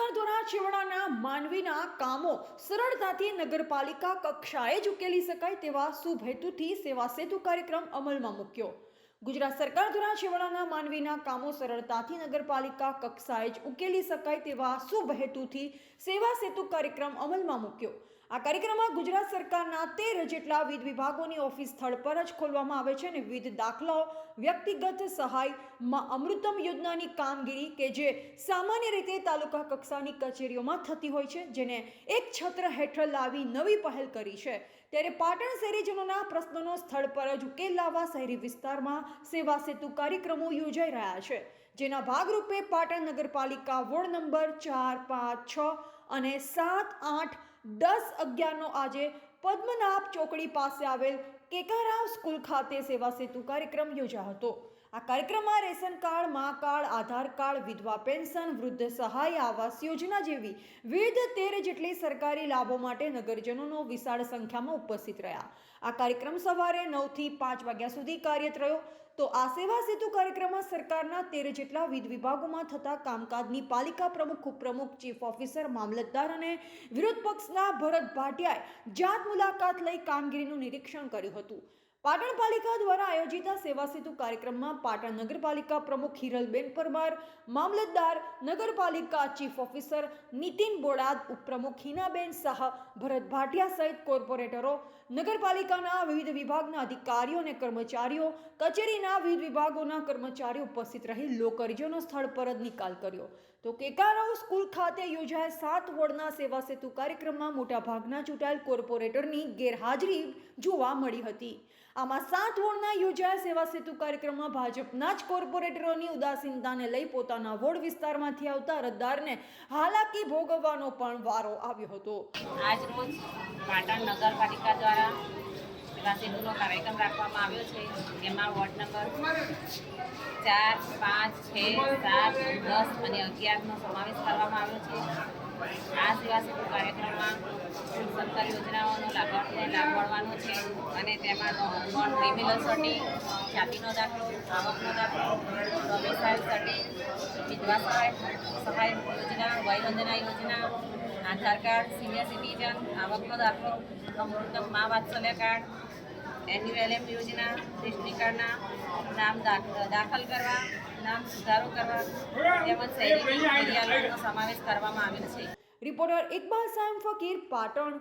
સરકાર દ્વારા છેવાડાના માનવીના કામો સરળતાથી નગરપાલિકા કક્ષાએ જ ઉકેલી શકાય તેવા શુભ હેતુથી સેવા સેતુ કાર્યક્રમ અમલમાં મૂક્યો. ગુજરાત સરકાર દ્વારા છેવાડાના માનવીના કામો સરળતાથી નગરપાલિકા કક્ષાએ જ ઉકેલી શકાય તેવા શુભ હેતુથી સેવા સેતુ કાર્યક્રમ અમલમાં મૂક્યો. આ કાર્યક્રમમાં ગુજરાત સરકારના તેર જેટલા વિવિધ વિભાગોની ઓફિસ સ્થળ પર જ ખોલવામાં આવે છે અને વિવિધ દાખલાઓ, વ્યક્તિગત સહાયમાં અમૃતમ યોજનાની કામગીરી કે જે સામાન્ય રીતે તાલુકા કક્ષાની કચેરીઓમાં થતી હોય છે, જેને એક છત્ર હેઠળ લાવી નવી પહેલ કરી છે. ત્યારે પાટણ શહેરીજનોના પ્રશ્નોનો સ્થળ પર જ ઉકેલ લાવવા શહેરી વિસ્તારમાં સેવા સેતુ કાર્યક્રમો યોજાઈ રહ્યા છે. જેના ભાગરૂપે પાટણ નગરપાલિકા વોર્ડ નંબર ચાર, પાંચ, છ અને સાત, આઠ દસ અગિયારનો આજે પદ્મનાભ ચોકડી પાસે આવેલ કેકારાવ સ્કૂલ ખાતે સેવા સેતુ કાર્યક્રમ યોજાયો હતો. આ કાર્યક્રમમાં ration card, Maa card, Aadhaar card, વિધવા પેન્શન, વૃદ્ધ સહાય, આવાસ યોજના જેવી વિવિધ તેર જેટલી સરકારી લાભો માટે નગરજનોનો વિશાળ સંખ્યામાં ઉપસ્થિત રહ્યા. આ કાર્યક્રમ સવારે નવથી પાંચ વાગ્યા સુધી કાર્યરત રહ્યો તો આ સેવા સેતુ કાર્યક્રમમાં સરકારના તેર જેટલા વિધ વિભાગોમાં થતા કામકાજની પાલિકા પ્રમુખ, ઉપપ્રમુખ, ચીફ ઓફિસર, મામલતદાર અને વિરોધ પક્ષના ભરત ભાટિયાએ જાત મુલાકાત લઈ કામગીરીનું નિરીક્ષણ કર્યું હતું. પાટણ પાલિકા દ્વારા આયોજિત સેવા સેતુ કાર્યક્રમમાં પાટણ નગરપાલિકા પ્રમુખ હિરલબેન પરમાર, મામલતદાર, નગરપાલિકા ચીફ ઓફિસર નીતિન બોડાદ, ઉપપ્રમુખ હિનાબેન શાહ, ભરત ભાટિયા સહિત કોર્પોરેટરો, નગરપાલિકાના વિવિધ વિભાગના અધિકારીઓ અને કર્મચારીઓ, કચેરીના વિવિધ વિભાગોના કર્મચારીઓ ઉપસ્થિત રહી લોકરજોનો સ્થળ પર જ નિકાલ કર્યો. તો કેકારાવ સ્કૂલ ખાતે યોજાયેલ સાત વોર્ડના સેવા સેતુ કાર્યક્રમમાં મોટાભાગના ચૂંટાયેલ કોર્પોરેટરની ગેરહાજરી જોવા મળી હતી. આમાં સાત વોર્ડના યોજાયેલ સેવા સેતુ કાર્યક્રમમાં ભાજપના જ કોર્પોરેટરોની ઉદાસીનતાને લઈ પોતાના વોર્ડ વિસ્તારમાંથી આવતા અરજદારને હાલાકી ભોગવવાનો પણ વારો આવ્યો હતો. આજ રોજ પાટણ નગરપાલિકા દ્વારા સેવા સેતુનો કાર્યક્રમ રાખવામાં આવ્યો છે. જેમાં વોર્ડ નંબર ચાર, પાંચ, છ, સાત, દસ અને અગિયારનો સમાવેશ કરવામાં આવ્યો છે. આ સેવા સેતુ કાર્યક્રમમાં સરકાર યોજનાઓનો લાભાર્થીને લાભ મળવાનો છે અને તેમાં નોન ક્રિમિનલ સર્ટી જાતિનો દાખલો આવકનો દાખલો ડોમિસાઇલ સર્ટી વિધવા સહાય સહાય યોજના વયવંદના યોજના આધાર કાર્ડ સિનિયર સિટીઝન આવકનો દાખલો અમૃતમ મા વાત્સલ્ય કાર્ડ એન્યુએલએમ યોજના રેશનિંગ કાર્ડના નામ દાખ- દાખલ કરવા નામ સુધારો કરવા તેમજ શહેરી ફરિયાદોનો સમાવેશ કરવામાં આવેલ છે રિપોર્ટર ઇકબાલ સાયમ ફકીર પાટણ